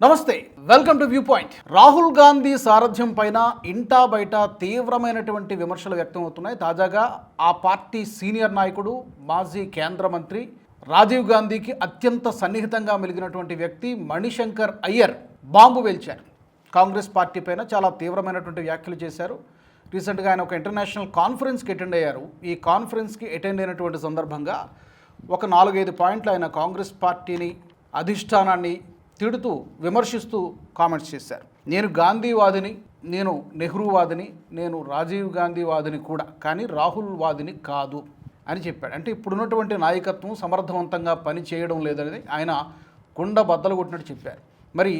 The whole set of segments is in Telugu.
నమస్తే welcome to view point Rahul Gandhi సారథ్యం పైన ఇంటా బయట తీవ్రమైనటువంటి విమర్శలు వ్యక్తం అవుతున్నాయి. తాజాగా ఆ పార్టీ సీనియర్ నాయకుడు మాజీ కేంద్ర మంత్రి రాజీవ్ గాంధీకి అత్యంత సన్నిహితంగా మెలిగినటువంటి వ్యక్తి మణిశంకర్ అయ్యర్ బాంబు వేల్చారు. కాంగ్రెస్ పార్టీ పైన చాలా తీవ్రమైనటువంటి వ్యాఖ్యలు చేశారు. రీసెంట్గా ఆయన ఒక ఇంటర్నేషనల్ కాన్ఫరెన్స్కి అటెండ్ అయ్యారు. ఈ కాన్ఫరెన్స్కి అటెండ్ అయినటువంటి సందర్భంగా ఒక నాలుగైదు పాయింట్లు ఆయన కాంగ్రెస్ పార్టీని అధిష్టానాన్ని తిడుతూ విమర్శిస్తూ కామెంట్స్ చేశారు. నేను గాంధీవాదిని నేను నెహ్రూవాదిని నేను రాజీవ్ గాంధీవాదిని కూడా కానీ రాహుల్ వాదిని కాదు అని చెప్పాడు. అంటే ఇప్పుడున్నటువంటి నాయకత్వం సమర్థవంతంగా పని చేయడం లేదని ఆయన కుండ బద్దలు కొట్టినట్టు చెప్పారు. మరి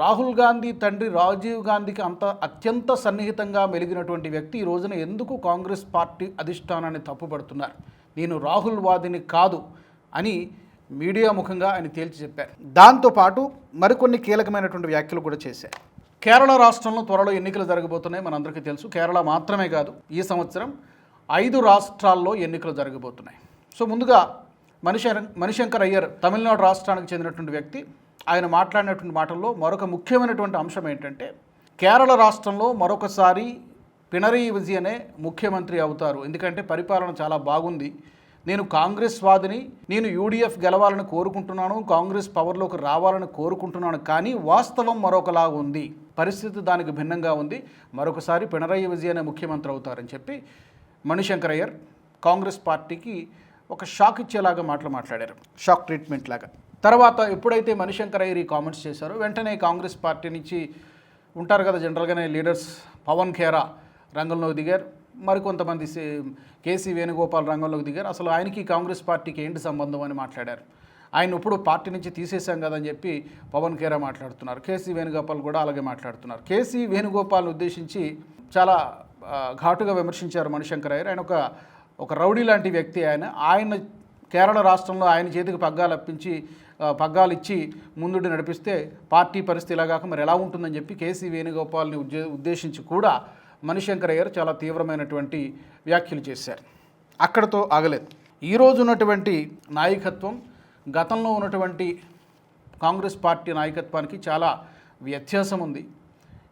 రాహుల్ గాంధీ తండ్రి రాజీవ్ గాంధీకి అంత అత్యంత సన్నిహితంగా మెలిగినటువంటి వ్యక్తి ఈ రోజున ఎందుకు కాంగ్రెస్ పార్టీ అధిష్టానాన్ని తప్పుపడుతున్నారు? నేను రాహుల్ వాదిని కాదు అని మీడియా ముఖంగా ఆయన తేల్చి చెప్పారు. దాంతోపాటు మరికొన్ని కీలకమైనటువంటి వ్యాఖ్యలు కూడా చేశారు. కేరళ రాష్ట్రంలో త్వరలో ఎన్నికలు జరగబోతున్నాయి మనందరికీ తెలుసు. కేరళ మాత్రమే కాదు ఈ సంవత్సరం ఐదు రాష్ట్రాల్లో ఎన్నికలు జరగబోతున్నాయి. సో ముందుగా మణిశంకర్ మణిశంకర్ అయ్యర్ తమిళనాడు రాష్ట్రానికి చెందినటువంటి వ్యక్తి. ఆయన మాట్లాడినటువంటి మాటల్లో మరొక ముఖ్యమైనటువంటి అంశం ఏంటంటే కేరళ రాష్ట్రంలో మరొకసారి పినరయి విజయనే ముఖ్యమంత్రి అవుతారు. ఎందుకంటే పరిపాలన చాలా బాగుంది. నేను కాంగ్రెస్ వాదిని నేను యూడిఎఫ్ గెలవాలని కోరుకుంటున్నాను కాంగ్రెస్ పవర్లోకి రావాలని కోరుకుంటున్నాను కానీ వాస్తవం మరొకలా ఉంది. పరిస్థితి దానికి భిన్నంగా ఉంది. మరొకసారి పినరయి విజయనే ముఖ్యమంత్రి అవుతారని చెప్పి మణిశంకరయ్యర్ కాంగ్రెస్ పార్టీకి ఒక షాక్ ఇచ్చేలాగా మాటలు మాట్లాడారు. షాక్ ట్రీట్మెంట్ లాగా. తర్వాత ఎప్పుడైతే మణిశంకరయ్యర్ ఈ కామెంట్స్ చేశారో వెంటనే కాంగ్రెస్ పార్టీ నుంచి ఉంటారు కదా జనరల్గానే లీడర్స్ పవన్ ఖేరా రంగంలోకి దిగారు. మరికొంతమంది సే- కేసీ వేణుగోపాల్ రంగంలోకి దిగారు. అసలు ఆయనకి కాంగ్రెస్ పార్టీకి ఏంటి సంబంధం అని మాట్లాడారు. ఆయన ఇప్పుడు పార్టీ నుంచి తీసేశాం కదని చెప్పి పవన్ ఖేరా మాట్లాడుతున్నారు. కేసీ వేణుగోపాల్ కూడా అలాగే మాట్లాడుతున్నారు. కేసీ వేణుగోపాల్ని ఉద్దేశించి చాలా ఘాటుగా విమర్శించారు మణిశంకర్ అయ్యర్. ఆయన ఒక ఒక రౌడీ లాంటి వ్యక్తి ఆయన. ఆయన కేరళ రాష్ట్రంలో ఆయన చేతికి పగ్గాలు అప్పించి పగ్గాలు ఇచ్చి ముందుండి నడిపిస్తే పార్టీ పరిస్థితి ఇలాగాక మరి ఎలా ఉంటుందని చెప్పి కేసీ వేణుగోపాల్ని ఉద్దేశించి కూడా మణిశంకర్ అయ్యర్ చాలా తీవ్రమైనటువంటి వ్యాఖ్యలు చేశారు. అక్కడతో ఆగలేదు. ఈరోజు ఉన్నటువంటి నాయకత్వం గతంలో ఉన్నటువంటి కాంగ్రెస్ పార్టీ నాయకత్వానికి చాలా వ్యత్యాసం ఉంది.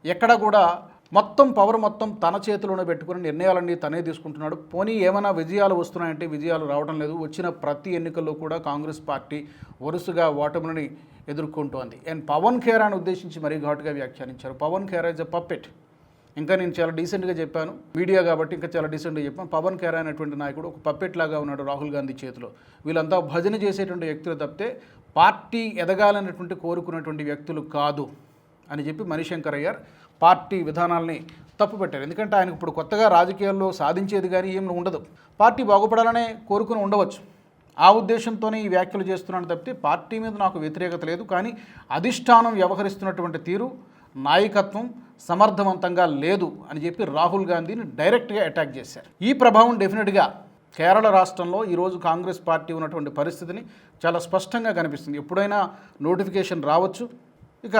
ఎక్కడ కూడా మొత్తం పవర్ మొత్తం తన చేతిలోనే పెట్టుకుని నిర్ణయాలన్నీ తనే తీసుకుంటున్నాడు. పోనీ ఏమైనా విజయాలు వస్తున్నాయంటే విజయాలు రావడం లేదు. వచ్చిన ప్రతి ఎన్నికల్లో కూడా కాంగ్రెస్ పార్టీ వరుసగా ఓటమిని ఎదుర్కొంటోంది. అండ్ పవన్ ఖేరాను ఉద్దేశించి మరీ ఘాటుగా వ్యాఖ్యానించారు. Pawan Khera is a puppet ఇంకా నేను చాలా డీసెంట్గా చెప్పాను. మీడియా కాబట్టి ఇంకా చాలా డీసెంట్గా చెప్పాను. పవన్ కేర్ అనేటువంటి నాయకుడు ఒక పప్పెట్ లాగా ఉన్నాడు రాహుల్ గాంధీ చేతిలో. వీళ్ళంతా భజన చేసేటువంటి వ్యక్తులు తప్పితే పార్టీ ఎదగాలనేటువంటి కోరుకున్నటువంటి వ్యక్తులు కాదు అని చెప్పి మణిశంకర్ అయ్యార్. పార్టీ విధానాల్ని తప్పుపెట్టారు. ఎందుకంటే ఆయనకు ఇప్పుడు కొత్తగా రాజకీయాల్లో సాధించేది కానీ ఏం ఉండదు. పార్టీ బాగుపడాలనే కోరుకుని ఉండవచ్చు. ఆ ఉద్దేశంతోనే ఈ వ్యాఖ్యలు చేస్తున్నాను తప్పితే పార్టీ మీద నాకు వ్యతిరేకత లేదు. కానీ అధిష్టానం వ్యవహరిస్తున్నటువంటి తీరు నాయకత్వం సమర్థవంతంగా లేదు అని చెప్పి రాహుల్ గాంధీని డైరెక్ట్గా అటాక్ చేశారు. ఈ ప్రభావం డెఫినెట్గా కేరళ రాష్ట్రంలో ఈరోజు కాంగ్రెస్ పార్టీ ఉన్నటువంటి పరిస్థితిని చాలా స్పష్టంగా కనిపిస్తుంది. ఎప్పుడైనా నోటిఫికేషన్ రావచ్చు. ఇక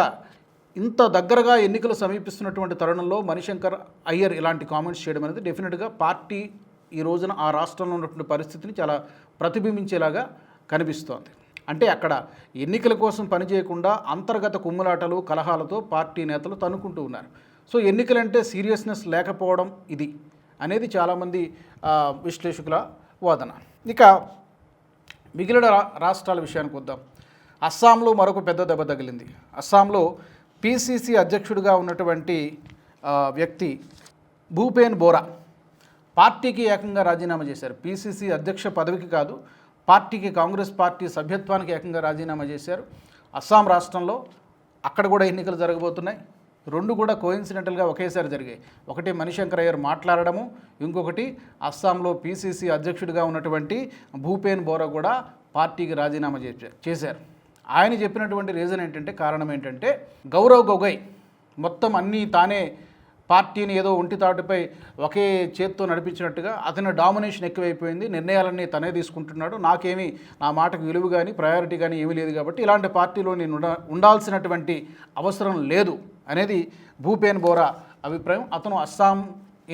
ఇంత దగ్గరగా ఎన్నికలు సమీపిస్తున్నటువంటి తరుణంలో మణిశంకర్ అయ్యర్ ఇలాంటి కామెంట్స్ చేయడం అనేది డెఫినెట్గా పార్టీ ఈ రోజున ఆ రాష్ట్రంలో ఉన్నటువంటి పరిస్థితిని చాలా ప్రతిబింబించేలాగా కనిపిస్తోంది. అంటే అక్కడ ఎన్నికల కోసం పనిచేయకుండా అంతర్గత కుమ్ములాటలు కలహాలతో పార్టీ నేతలు తన్నుకుంటూ ఉన్నారు. సో ఎన్నికలంటే సీరియస్నెస్ లేకపోవడం ఇది అనేది చాలామంది విశ్లేషకుల వాదన. ఇక మిగిలిన రాష్ట్రాల విషయానికి వద్దాం. అస్సాంలో మరొక పెద్ద దెబ్బ తగిలింది. అస్సాంలో పిసిసి అధ్యక్షుడిగా ఉన్నటువంటి వ్యక్తి భూపేన్ బోరా పార్టీకి ఏకంగా రాజీనామా చేశారు. పిసిసి అధ్యక్ష పదవికి కాదు పార్టీకి కాంగ్రెస్ పార్టీ సభ్యత్వానికి ఏకంగా రాజీనామా చేశారు. అస్సాం రాష్ట్రంలో అక్కడ కూడా ఎన్నికలు జరగబోతున్నాయి. రెండు కూడా కోయిన్సిడెంటల్గా ఒకేసారి జరిగాయి. ఒకటి మణిశంకర్ అయ్యర్ మాట్లాడడము ఇంకొకటి అస్సాంలో పీసీసీ అధ్యక్షుడిగా ఉన్నటువంటి భూపేన్ బోరా కూడా పార్టీకి రాజీనామా చేశారు చేశారు. ఆయన చెప్పినటువంటి రీజన్ ఏంటంటే కారణం ఏంటంటే గౌరవ్ గొగోయ్ మొత్తం అన్నీ తానే పార్టీని ఏదో ఒంటి తాటిపై ఒకే చేత్తో నడిపించినట్టుగా అతని డామినేషన్ ఎక్కువైపోయింది. నిర్ణయాలన్నీ తనే తీసుకుంటున్నాడు. నాకేమీ నా మాటకు విలువ కానీ ప్రయారిటీ కానీ ఏమీ లేదు కాబట్టి ఇలాంటి పార్టీలో నేను ఉండాల్సినటువంటి అవసరం లేదు అనేది భూపేన్ బోరా అభిప్రాయం. అతను అస్సాం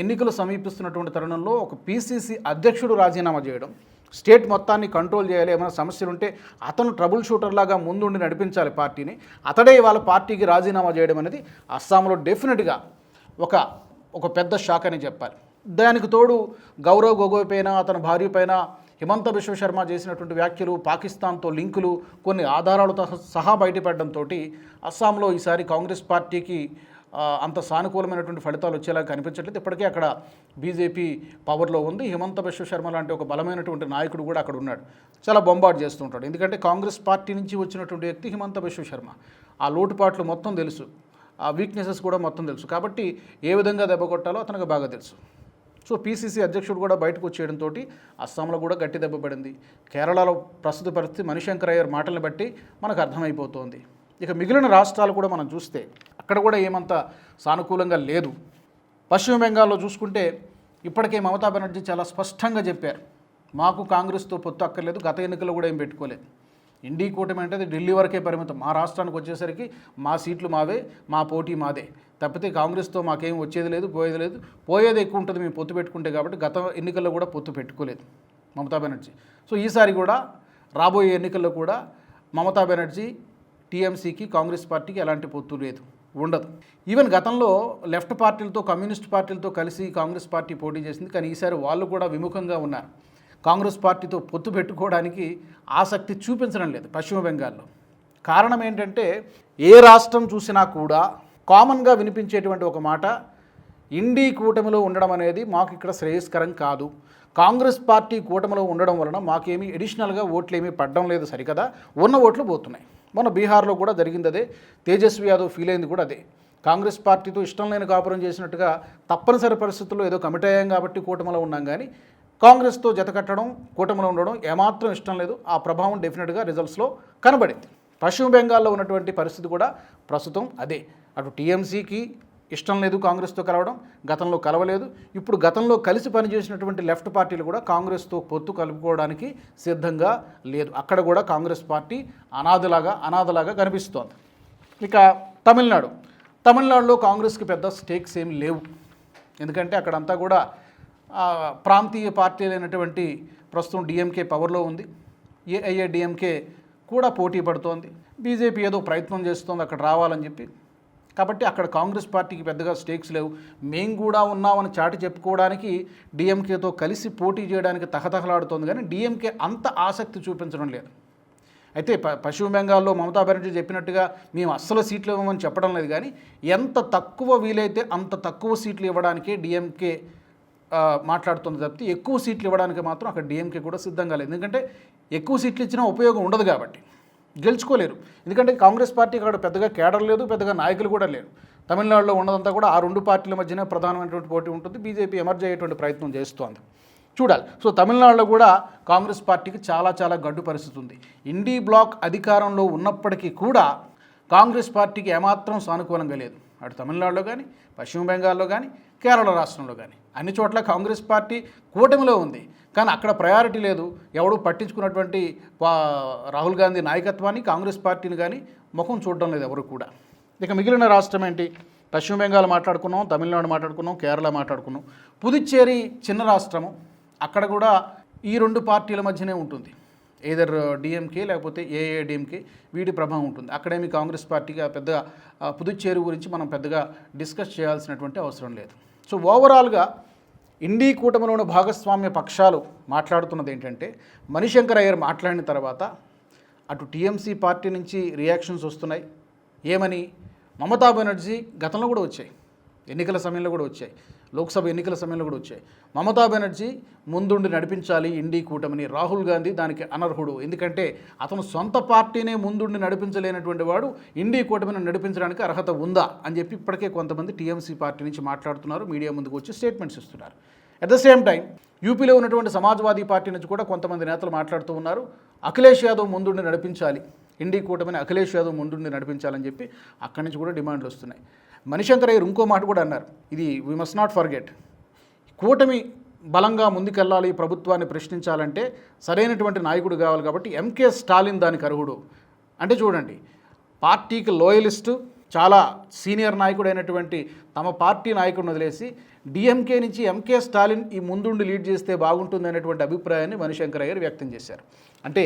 ఎన్నికలు సమీపిస్తున్నటువంటి తరుణంలో ఒక పీసీసీ అధ్యక్షుడు రాజీనామా చేయడం స్టేట్ మొత్తాన్ని కంట్రోల్ చేయాలి ఏమైనా సమస్యలు ఉంటే అతను ట్రబుల్ షూటర్ లాగా ముందుండి నడిపించాలి పార్టీని. అతడే వాళ్ళ పార్టీకి రాజీనామా చేయడం అనేది అస్సాంలో డెఫినెట్గా ఒక ఒక పెద్ద షాక్ అని చెప్పాలి. దానికి తోడు గౌరవ్ గొగోయ్ పైన అతని భార్య పైన హిమంత విశ్వశర్మ చేసినటువంటి వ్యాఖ్యలు పాకిస్తాన్తో లింకులు కొన్ని ఆధారాలతో సహా బయటపడడంతో అస్సాంలో ఈసారి కాంగ్రెస్ పార్టీకి అంత సానుకూలమైనటువంటి ఫలితాలు వచ్చేలా కనిపించట్లేదు. ఇప్పటికే అక్కడ బీజేపీ పవర్లో ఉంది. హిమంత విశ్వశర్మ లాంటి ఒక బలమైనటువంటి నాయకుడు కూడా అక్కడ ఉన్నాడు. చాలా బొంబాట్ చేస్తుంటాడు ఎందుకంటే కాంగ్రెస్ పార్టీ నుంచి వచ్చినటువంటి వ్యక్తి హిమంత విశ్వశర్మ ఆ లోటుపాట్లు మొత్తం తెలుసు. ఆ వీక్నెసెస్ కూడా మొత్తం తెలుసు. కాబట్టి ఏ విధంగా దెబ్బ కొట్టాలో అతనికి బాగా తెలుసు. సో పీసీసీ అధ్యక్షుడు కూడా బయటకు వచ్చేయడంతో అస్సాంలో కూడా గట్టి దెబ్బ పడింది. కేరళలో ప్రస్తుత పరిస్థితి మణిశంకర్ అయ్యర్ మాటలను బట్టి మనకు అర్థమైపోతోంది. ఇక మిగిలిన రాష్ట్రాలు కూడా మనం చూస్తే అక్కడ కూడా ఏమంత సానుకూలంగా లేదు. పశ్చిమ బెంగాల్లో చూసుకుంటే ఇప్పటికే మమతా బెనర్జీ చాలా స్పష్టంగా చెప్పారు. మాకు కాంగ్రెస్తో పొత్తు అక్కర్లేదు గత ఎన్నికల్లో కూడా ఏం పెట్టుకోలేదు. ఇండీ కూటమి అంటే అది ఢిల్లీ వరకే పరిమితం. మా రాష్ట్రానికి వచ్చేసరికి మా సీట్లు మావే మా పోటీ మాదే. తప్పితే కాంగ్రెస్తో మాకేం వచ్చేది లేదు పోయేది లేదు. పోయేది ఎక్కువ ఉంటుంది మేము పొత్తు పెట్టుకుంటే కాబట్టి గత ఎన్నికల్లో కూడా పొత్తు పెట్టుకోలేదు మమతా బెనర్జీ. సో ఈసారి కూడా రాబోయే ఎన్నికల్లో కూడా మమతా బెనర్జీ టీఎంసీకి కాంగ్రెస్ పార్టీకి ఎలాంటి పొత్తు లేదు ఉండదు. ఈవెన్ గతంలో లెఫ్ట్ పార్టీలతో కమ్యూనిస్ట్ పార్టీలతో కలిసి కాంగ్రెస్ పార్టీ పోటీ చేసింది. కానీ ఈసారి వాళ్ళు కూడా విముఖంగా ఉన్నారు. కాంగ్రెస్ పార్టీతో పొత్తు పెట్టుకోవడానికి ఆసక్తి చూపించడం లేదు పశ్చిమ బెంగాల్లో. కారణం ఏంటంటే ఏ రాష్ట్రం చూసినా కూడా కామన్గా వినిపించేటువంటి ఒక మాట ఇండీ కూటమిలో ఉండడం అనేది మాకు ఇక్కడ శ్రేయస్కరం కాదు. కాంగ్రెస్ పార్టీ కూటమిలో ఉండడం వలన మాకేమీ అడిషనల్గా ఓట్లు ఏమీ పడడం లేదు సరికదా? ఉన్న ఓట్లు పోతున్నాయి. మన బీహార్లో కూడా జరిగింది అదే. తేజస్వి యాదవ్ ఫీల్ అయింది కూడా అదే. కాంగ్రెస్ పార్టీతో ఇష్టం లేని కాపురం చేసినట్టుగా తప్పనిసరి పరిస్థితుల్లో ఏదో కమిట్ అయ్యాం కాబట్టి కూటమిలో ఉన్నాం కానీ కాంగ్రెస్తో జతకట్టడం కూటమిలో ఉండడం ఏమాత్రం ఇష్టం లేదు. ఆ ప్రభావం డెఫినెట్గా రిజల్ట్స్లో కనబడింది. పశ్చిమ బెంగాల్లో ఉన్నటువంటి పరిస్థితి కూడా ప్రస్తుతం అదే. అటు టీఎంసీకి ఇష్టం లేదు కాంగ్రెస్తో కలవడం గతంలో కలవలేదు. ఇప్పుడు గతంలో కలిసి పనిచేసినటువంటి లెఫ్ట్ పార్టీలు కూడా కాంగ్రెస్తో పొత్తు కలుపుకోవడానికి సిద్ధంగా లేదు. అక్కడ కూడా కాంగ్రెస్ పార్టీ అనాథలాగా అనాథలాగా కనిపిస్తోంది. ఇక తమిళనాడు. తమిళనాడులో కాంగ్రెస్కి పెద్ద స్టేక్స్ ఏం లేవు. ఎందుకంటే అక్కడంతా కూడా ప్రాంతీయ పార్టీలైనటువంటి ప్రస్తుతం డిఎంకే పవర్లో ఉంది. ఏఐఏడిఎంకే కూడా పోటీ పడుతోంది. బీజేపీ ఏదో ప్రయత్నం చేస్తోంది అక్కడ రావాలని చెప్పి. కాబట్టి అక్కడ కాంగ్రెస్ పార్టీకి పెద్దగా స్టేక్స్ లేవు. మేము కూడా ఉన్నామని చాటి చెప్పుకోవడానికి డిఎంకేతో కలిసి పోటీ చేయడానికి తహతహలాడుతోంది కానీ డిఎంకే అంత ఆసక్తి చూపించడం లేదు. అయితే ప పశ్చిమ బెంగాల్లో మమతా బెనర్జీ చెప్పినట్టుగా మేము అస్సలు సీట్లు ఇవ్వమని చెప్పడం లేదు కానీ ఎంత తక్కువ వీలైతే అంత తక్కువ సీట్లు ఇవ్వడానికే డిఎంకే మాట్లాడుతుంది తప్పితే ఎక్కువ సీట్లు ఇవ్వడానికి మాత్రం అక్కడ డిఎంకే కూడా సిద్ధంగా లేదు. ఎందుకంటే ఎక్కువ సీట్లు ఇచ్చినా ఉపయోగం ఉండదు కాబట్టి. గెలుచుకోలేరు. ఎందుకంటే కాంగ్రెస్ పార్టీకి అక్కడ పెద్దగా కేడర్ లేదు పెద్దగా నాయకులు కూడా లేరు. తమిళనాడులో ఉన్నదంతా కూడా ఆ రెండు పార్టీల మధ్యనే ప్రధానమైనటువంటి పోటీ ఉంటుంది. బీజేపీ ఎమర్జ్ అయ్యేటువంటి ప్రయత్నం చేస్తోంది. చూడాలి. సో తమిళనాడులో కూడా కాంగ్రెస్ పార్టీకి చాలా చాలా గడ్డు పరిస్థితి ఉంది. ఇండీ బ్లాక్ అధికారంలో ఉన్నప్పటికీ కూడా కాంగ్రెస్ పార్టీకి ఏమాత్రం సానుకూలంగా లేదు. అటు తమిళనాడులో కానీ పశ్చిమ బెంగాల్లో కానీ కేరళ రాష్ట్రంలో కానీ. అన్ని చోట్ల కాంగ్రెస్ పార్టీ కూటమిలో ఉంది. కానీ అక్కడ ప్రయారిటీ లేదు. ఎవడు పట్టించుకున్నటువంటి రాహుల్ గాంధీ నాయకత్వాన్ని కాంగ్రెస్ పార్టీని కానీ ముఖం చూడడం లేదు ఎవరు కూడా. ఇక మిగిలిన రాష్ట్రం ఏంటి? పశ్చిమ బెంగాల్ మాట్లాడుకున్నాం తమిళనాడు మాట్లాడుకున్నాం కేరళ మాట్లాడుకున్నాం. పుదుచ్చేరి చిన్న రాష్ట్రము. అక్కడ కూడా ఈ రెండు పార్టీల మధ్యనే ఉంటుంది. ఏదర్ డిఎంకే uh, లేకపోతే ఏఏడిఎంకే వీటి ప్రభావం ఉంటుంది. అక్కడేమి కాంగ్రెస్ పార్టీగా పెద్దగా ఆ, పుదుచ్చేరి గురించి మనం పెద్దగా డిస్కస్ చేయాల్సినటువంటి అవసరం లేదు. సో ఓవరాల్గా ఇండీ కూటమిలోని భాగస్వామ్య పక్షాలు మాట్లాడుతున్నది ఏంటంటే మణిశంకర్ అయ్యర్ మాట్లాడిన తర్వాత అటు టీఎంసీ పార్టీ నుంచి రియాక్షన్స్ వస్తున్నాయి. ఏమని? మమతా బెనర్జీ గతంలో కూడా వచ్చాయి. ఎన్నికల సమయంలో కూడా వచ్చాయి. లోక్సభ ఎన్నికల సమయంలో కూడా వచ్చాయి. మమతా బెనర్జీ ముందుండి నడిపించాలి ఇండి కూటమిని. రాహుల్ గాంధీ దానికి అనర్హుడు. ఎందుకంటే అతను సొంత పార్టీనే ముందుండి నడిపించలేనటువంటి వాడు ఇండి కూటమిని నడిపించడానికి అర్హత ఉందా అని చెప్పి ఇప్పటికే కొంతమంది టీఎంసీ పార్టీ నుంచి మాట్లాడుతున్నారు. మీడియా ముందుకు వచ్చి స్టేట్మెంట్స్ ఇస్తున్నారు. అట్ ద సేమ్ టైం యూపీలో ఉన్నటువంటి సమాజ్వాదీ పార్టీ నుంచి కూడా కొంతమంది నేతలు మాట్లాడుతూ ఉన్నారు. అఖిలేష్ యాదవ్ ముందుండి నడిపించాలి. ఇండి కూటమిని అఖిలేష్ యాదవ్ ముందుండి నడిపించాలని చెప్పి అక్కడి నుంచి కూడా డిమాండ్లు వస్తున్నాయి. మణిశంకర్ అయ్యర్ ఇంకో మాట కూడా అన్నారు. ఇది వి మస్ట్ నాట్ ఫర్గెట్ కూటమి బలంగా ముందుకెళ్ళాలి ప్రభుత్వాన్ని ప్రశ్నించాలంటే సరైనటువంటి నాయకుడు కావాలి కాబట్టి ఎంకే స్టాలిన్ దానికి అర్హుడు. అంటే చూడండి పార్టీకి లోయలిస్టు చాలా సీనియర్ నాయకుడు అయినటువంటి తమ పార్టీ నాయకుడిని వదిలేసి డిఎంకే నుంచి ఎంకే స్టాలిన్ ఈ ముందుండి లీడ్ చేస్తే బాగుంటుంది అనేటువంటి అభిప్రాయాన్ని మణిశంకర్ అయ్యర్ వ్యక్తం చేశారు. అంటే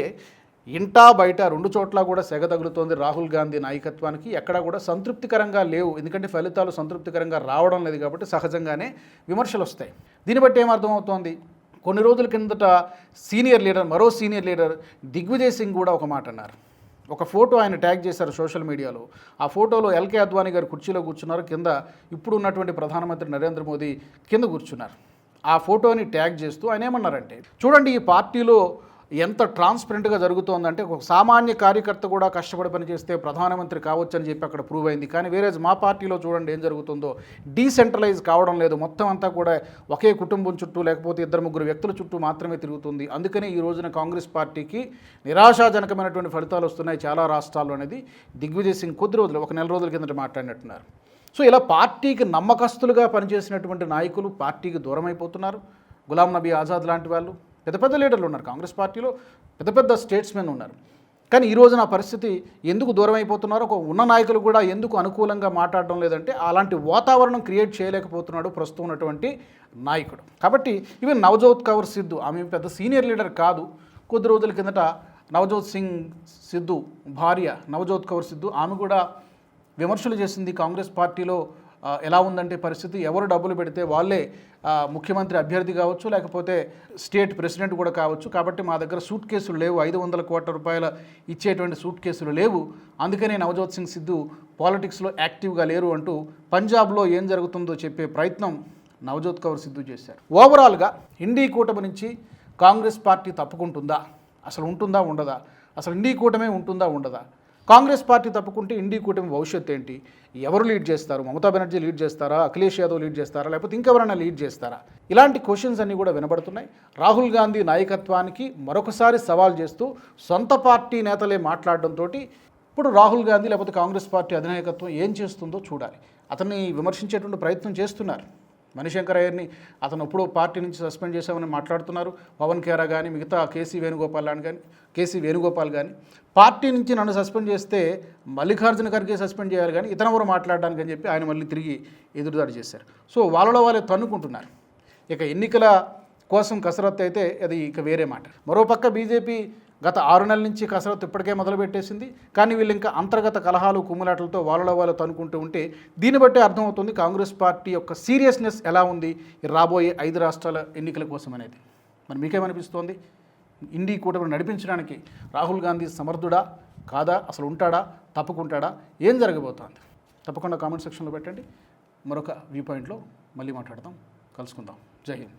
ఇంటా బయట రెండు చోట్ల కూడా సెగ తగులుతోంది రాహుల్ గాంధీ నాయకత్వానికి. ఎక్కడా కూడా సంతృప్తికరంగా లేవు. ఎందుకంటే ఫలితాలు సంతృప్తికరంగా రావడం లేదు కాబట్టి సహజంగానే విమర్శలు వస్తాయి. దీన్ని బట్టి ఏమర్థమవుతోంది కొన్ని రోజుల కిందట సీనియర్ లీడర్ మరో సీనియర్ లీడర్ దిగ్విజయ్ సింగ్ కూడా ఒక మాట అన్నారు. ఒక ఫోటో ఆయన ట్యాగ్ చేశారు సోషల్ మీడియాలో. ఆ ఫోటోలో ఎల్కే అద్వానీ గారు కుర్చీలో కూర్చున్నారు. కింద ఇప్పుడు ఉన్నటువంటి ప్రధానమంత్రి నరేంద్ర మోదీ కింద కూర్చున్నారు. ఆ ఫోటోని ట్యాగ్ చేస్తూ ఆయన ఏమన్నారంటే చూడండి ఈ పార్టీలో ఎంత ట్రాన్స్పరెంట్గా జరుగుతోందంటే ఒక సామాన్య కార్యకర్త కూడా కష్టపడి పనిచేస్తే ప్రధానమంత్రి కావచ్చు అని చెప్పి అక్కడ ప్రూవ్ అయింది. కానీ వేరే మా పార్టీలో చూడండి ఏం జరుగుతుందో డీసెంట్రలైజ్ కావడం లేదు. మొత్తం అంతా కూడా ఒకే కుటుంబం చుట్టూ లేకపోతే ఇద్దరు ముగ్గురు వ్యక్తుల చుట్టూ మాత్రమే తిరుగుతుంది. అందుకనే ఈ రోజున కాంగ్రెస్ పార్టీకి నిరాశాజనకమైనటువంటి ఫలితాలు వస్తున్నాయి చాలా రాష్ట్రాల్లో అనేది. దిగ్విజయ్ సింగ్ కొద్ది రోజులు ఒక నెల రోజుల కిందట మాట్లాడినట్టున్నారు. సో ఇలా పార్టీకి నమ్మకస్తులుగా పనిచేసినటువంటి నాయకులు పార్టీకి దూరం అయిపోతున్నారు గులాం నబీ ఆజాద్ లాంటి వాళ్ళు పెద్ద పెద్ద లీడర్లు ఉన్నారు. కాంగ్రెస్ పార్టీలో పెద్ద పెద్ద స్టేట్స్మెన్ ఉన్నారు. కానీ ఈ రోజున ఆ పరిస్థితి ఎందుకు దూరం అయిపోతున్నారో? ఒక ఉన్న నాయకులు కూడా ఎందుకు అనుకూలంగా మాట్లాడడం లేదంటే అలాంటి వాతావరణం క్రియేట్ చేయలేకపోతున్నాడు ప్రస్తుతం ఉన్నటువంటి నాయకుడు. కాబట్టి ఈవెన్ నవజోత్ కౌర్ సిద్ధు ఆమె పెద్ద సీనియర్ లీడర్ కాదు. కొద్ది రోజుల కిందట నవజోత్ సింగ్ సిద్ధు భార్య నవజోత్ కౌర్ సిద్ధు ఆమె కూడా విమర్శలు చేసింది కాంగ్రెస్ పార్టీలో ఎలా ఉందంటే పరిస్థితి? ఎవరు డబ్బులు పెడితే వాళ్ళే ముఖ్యమంత్రి అభ్యర్థి కావచ్చు లేకపోతే స్టేట్ ప్రెసిడెంట్ కూడా కావచ్చు. కాబట్టి మా దగ్గర సూట్ కేసులు లేవు. ఐదు వందల కోట్ల రూపాయల ఇచ్చేటువంటి సూట్ కేసులు లేవు. అందుకనే నవజోత్ సింగ్ సిద్ధు పాలిటిక్స్లో యాక్టివ్గా లేరు అంటూ పంజాబ్లో ఏం జరుగుతుందో చెప్పే ప్రయత్నం నవజోత్ కౌర్ సిద్ధు చేశారు. ఓవరాల్గా ఇండీ కూటమి నుంచి కాంగ్రెస్ పార్టీ తప్పుకుంటుందా? అసలు ఉంటుందా ఉండదా? అసలు ఇండీ కూటమే ఉంటుందా ఉండదా? కాంగ్రెస్ పార్టీ తప్పుకుంటే ఇండీ కూటమి భవిష్యత్తు ఏంటి? ఎవరు లీడ్ చేస్తారు? మమతా బెనర్జీ లీడ్ చేస్తారా? అఖిలేష్ యాదవ్ లీడ్ చేస్తారా? లేకపోతే ఇంకెవరైనా లీడ్ చేస్తారా? ఇలాంటి క్వశ్చన్స్ అన్నీ కూడా వినబడుతున్నాయి. రాహుల్ గాంధీ నాయకత్వానికి మరొకసారి సవాల్ చేస్తూ సొంత పార్టీ నేతలే మాట్లాడడంతో ఇప్పుడు రాహుల్ గాంధీ లేకపోతే కాంగ్రెస్ పార్టీ అధినాయకత్వం ఏం చేస్తుందో చూడాలి. అతన్ని విమర్శించేటువంటి ప్రయత్నం చేస్తున్నారు. మణిశంకర్ అయ్యర్ని అతను ఎప్పుడో పార్టీ నుంచి సస్పెండ్ చేశామని మాట్లాడుతున్నారు. పవన్ ఖేరా కానీ మిగతా కేసీ వేణుగోపాల్ అని కానీ కేసీ వేణుగోపాల్ కానీ పార్టీ నుంచి నన్ను సస్పెండ్ చేస్తే మల్లికార్జున ఖర్గే సస్పెండ్ చేయాలి కానీ ఇతనెవరు మాట్లాడడానికి అని చెప్పి ఆయన మళ్ళీ తిరిగి ఎదురుదాడి చేశారు. సో వాళ్ళలో వాళ్ళే తన్నుకుంటున్నారు. ఇక ఎన్నికల కోసం కసరత్తు అయితే అది ఇక వేరే మాట. మరోపక్క బీజేపీ గత ఆరు నెలల నుంచి కసరత్తు ఇప్పటికే మొదలుపెట్టేసింది. కానీ వీళ్ళు ఇంకా అంతర్గత కలహాలు కుమ్ములాటలతో వాళ్ళలో వాళ్ళు తనుకుంటూ ఉంటే దీన్ని బట్టే అర్థమవుతుంది కాంగ్రెస్ పార్టీ యొక్క సీరియస్నెస్ ఎలా ఉంది రాబోయే ఐదు రాష్ట్రాల ఎన్నికల కోసం అనేది. మరి మీకేమనిపిస్తోంది? ఇండి కూటమిని నడిపించడానికి రాహుల్ గాంధీ సమర్థుడా? కాదా? అసలు ఉంటాడా? తప్పుకుంటాడా? ఏం జరగబోతోంది? తప్పకుండా కామెంట్ సెక్షన్లో పెట్టండి. మరొక వ్యూ పాయింట్లో మళ్ళీ మాట్లాడదాం. కలుసుకుందాం. జై హింద్.